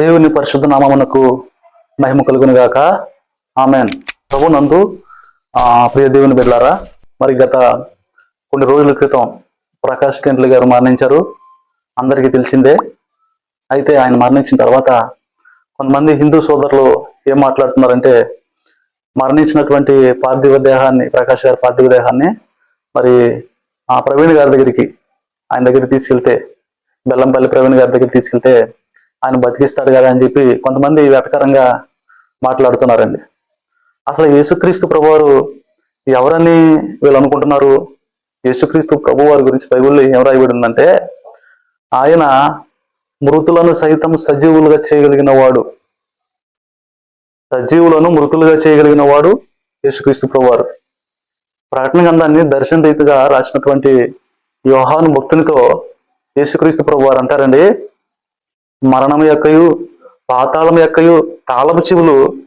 దేవుని పరిశుద్ధ నామమునకు మహిమ కలుగును గాక ఆమెన్. ప్రభు నందు ప్రియ దేవుని బిడ్డారా మరి గత కొన్ని రోజుల క్రితం ప్రకాష్ గంట్ల గారు మరణించారు. అందరికీ తెలిసిందే. అయితే ఆయన మరణించిన తర్వాత కొంతమంది హిందూ సోదరులు ఏం మాట్లాడుతున్నారంటే మరణించినటువంటి పార్థివ దేహాన్ని ప్రకాష్ గారి పార్థివ దేహాన్ని మరి ఆ ప్రవీణ్ గారి దగ్గరికి ఆయన దగ్గరికి తీసుకెళ్తే బెల్లంపల్లి ప్రవీణ్ గారి దగ్గరికి తీసుకెళ్తే ఆయన బతికిస్తాడు కదా అని చెప్పి కొంతమంది వెటకరంగా మాట్లాడుతున్నారండి. అసలు యేసుక్రీస్తు ప్రభువారు ఎవరని వీళ్ళు అనుకుంటున్నారు? యేసుక్రీస్తు ప్రభువారి గురించి బైబుల్లో ఏం రాయబడి ఉందంటే ఆయన మృతులను సైతం సజీవులుగా చేయగలిగిన వాడు. సజీవులను మృతులుగా చేయగలిగిన వాడు యేసుక్రీస్తు ప్రభువారు. ప్రకటన గ్రంథాన్ని దర్శన రీతిగా రాసినటువంటి యోహాను భక్తునితో యేసుక్రీస్తు ప్రభువారు అంటారండి మరణం యొక్కయు పాతాళం యొక్కయు తాళపు చెవులు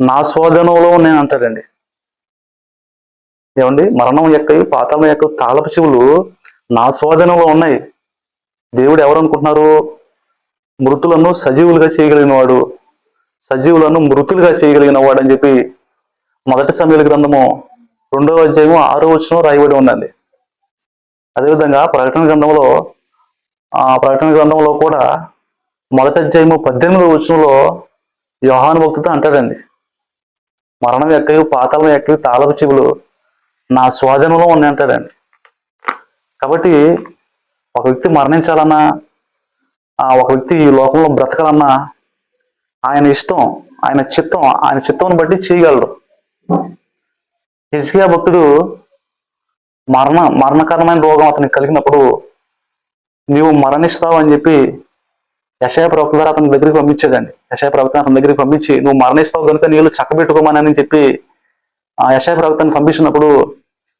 నా స్వాధీనంలో ఉన్నాయని అంటాడండి. ఏమండి? మరణం యొక్కయు పాతాళం యొక్క తాళపు చెవులు నా స్వాధీనంలో ఉన్నాయి. దేవుడు ఎవరు అనుకుంటున్నారు మృతులను సజీవులుగా చేయగలిగిన వాడు సజీవులను మృతులుగా చేయగలిగిన వాడు అని చెప్పి మొదటి సమయాల గ్రంథము రెండవ అధ్యాయము ఆరో వచనం రాయబడి ఉందండి. అదేవిధంగా ప్రకటన గ్రంథంలో ఆ ప్రకటన గ్రంథంలో కూడా మొదటి అధ్యాయము పద్దెనిమిదో వచనంలో యోహాను భక్తితో అంటాడండి మరణం ఎక్కయు పాతాళం ఎక్కయు తాళపు చెవులు నా స్వాధీనంలో ఉన్నాయి అంటాడండి. కాబట్టి ఒక వ్యక్తి మరణించాలన్నా ఆ ఒక వ్యక్తి ఈ లోకంలో బ్రతకాలన్నా ఆయన ఇష్టం ఆయన చిత్తం ఆయన చిత్తం బట్టి చేయగలడు. హిజ్కియా భక్తుడు మరణ మరణకరమైన రోగం అతనికి కలిగినప్పుడు నీవు మరణిస్తావు అని చెప్పి యశయ ప్రభుత్వ అతని దగ్గరికి పంపించాడండి. యశయ ప్రభుత్వం అతని దగ్గరికి పంపించి నువ్వు మరణిస్తావు కనుక నీళ్ళు చక్కబెట్టుకోమని చెప్పి ఆ యశయ ప్రభుత్వాన్ని పంపించినప్పుడు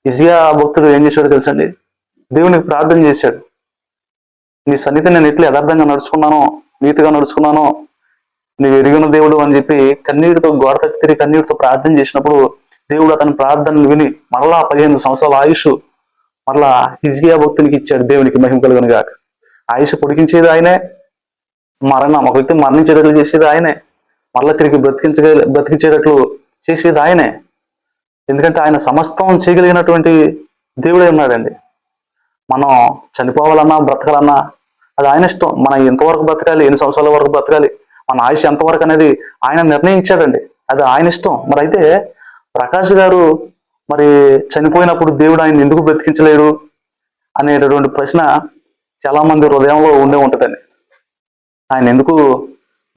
ఇజియా భక్తుడు ఏం చేశాడు తెలుసండి? దేవునికి ప్రార్థన చేశాడు. నీ సన్నిధి నేను ఎట్లు యథార్థంగా నడుచుకున్నానో నీతిగా నడుచుకున్నానో నీవు ఎరిగిన దేవుడు అని చెప్పి కన్నీటితో గోడ తట్టి తిరిగి కన్నీటితో ప్రార్థన చేసినప్పుడు దేవుడు అతని ప్రార్థనను విని మరలా పదిహేను సంవత్సరాల ఆయుష్ మరలా హిజ్కియా భక్తునికి ఇచ్చాడు దేవునికి మహిమ కలుగును గాక ఆయుష్ పొడిగించేది ఆయనే మరణం. ఒక వ్యక్తి మరణించేటట్లు చేసేది ఆయనే. మరలా తిరిగి బ్రతికించగ బ్రతికించేటట్లు చేసేది ఆయనే. ఎందుకంటే ఆయన సమస్తం చేయగలిగినటువంటి దేవుడే ఉన్నాడండి. మనం చనిపోవాలన్నా బ్రతకాలన్నా అది ఆయన ఇష్టం. మనం ఎంతవరకు బ్రతకాలి ఎన్ని సంవత్సరాల వరకు బ్రతకాలి మన ఆయుష్ ఎంతవరకు అనేది ఆయన నిర్ణయించాడండి. అది ఆయన ఇష్టం. మరి అయితే ప్రకాష్ గారు మరి చనిపోయినప్పుడు దేవుడు ఆయన ఎందుకు బ్రతికించలేడు అనేటటువంటి ప్రశ్న చాలా మంది హృదయంలో ఉండే ఉంటుందండి. ఆయన ఎందుకు